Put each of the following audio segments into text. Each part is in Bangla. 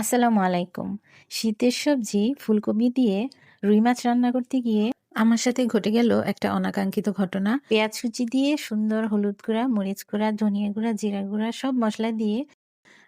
আসসালামু আলাইকুম। শীতের সবজি ফুলকপি দিয়ে রুই মাছ রান্না করতে গিয়ে আমার সাথে ঘটে গেল একটা অনাকাঙ্ক্ষিত ঘটনা। পেঁয়াজ কুচি দিয়ে সুন্দর হলুদ গুঁড়া, মরিচ গুঁড়া, ধনিয়া গুঁড়া, জিরা গুঁড়া সব মশলা দিয়ে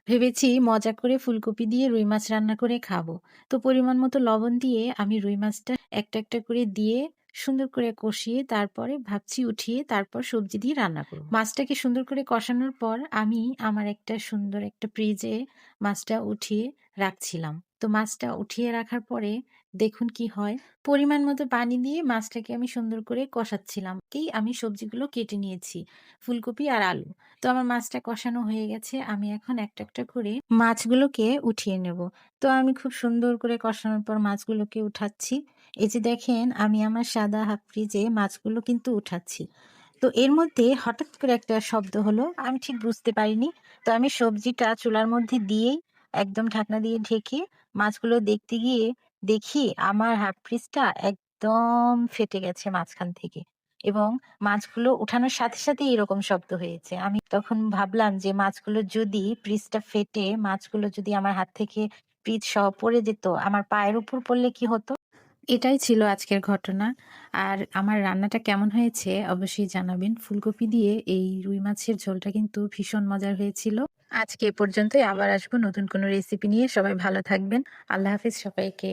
ভেবেছি মজা করে ফুলকপি দিয়ে রুই মাছ রান্না করে খাব। তো পরিমাণ মতো লবণ দিয়ে আমি রুই মাছটা একটা, একটা করে দিয়ে সুন্দর করে কষিয়ে তারপরে ভাবছি উঠিয়ে তারপর সবজি দিয়ে রান্না করব। মাছটাকে সুন্দর করে কষানোর পর আমি আমার একটা সুন্দর একটা ফ্রিজে মাছটা উঠিয়ে রাখছিলাম। তো মাছটা উঠিয়ে রাখার পরে দেখুন কি হয়। পরিমাণ মতো পানি দিয়ে মাছটাকে আমি সুন্দর করে কষাচ্ছিলাম। এই আমি সবজিগুলো কেটে নিয়েছি। ফুলকপি আর আলু। তো আমার মাছটা কষানো হয়ে গেছে। আমি এখন একটা, একটা করে মাছগুলোকে উঠিয়ে নেব। তো আমি খুব সুন্দর করে কষানোর পর মাছগুলোকে উঠাচ্ছি। এই যে দেখেন আমি আমার সাদা হাফ ফ্রিজে মাছগুলো কিন্তু উঠাচ্ছি। তো এর মধ্যে হঠাৎ করে একটা শব্দ হলো। আমি ঠিক বুঝতে পারিনি। তো আমি সবজিটা চুলার মধ্যে দিয়েই একদম ঢাকনা দিয়ে ঢেকে মাছগুলো দেখতে গিয়ে দেখি আমার হাফ ফ্রিজটা একদম ফেটে গেছে মাঝখান থেকে। এবং মাছগুলো উঠানোর সাথে, সাথে এরকম শব্দ হয়েছে। আমি তখন ভাবলাম যে মাছগুলো যদি ফ্রিজটা ফেটে মাছগুলো যদি আমার হাত থেকে ফ্রিজ সহ পড়ে যেত, আমার পায়ের উপর পড়লে কি হতো? এটাই ছিল আজকের ঘটনা। আর আমার রান্নাটা কেমন হয়েছে অবশ্যই জানাবেন। ফুলকপি দিয়ে এই রুই মাছের ঝোলটা কিন্তু ভীষণ মজার হয়েছিল। আজকে এ পর্যন্তই আবার আসব নতুন কোনো রেসিপি নিয়ে। সবাই ভালো থাকবেন। আল্লাহ হাফিজ সবাইকে।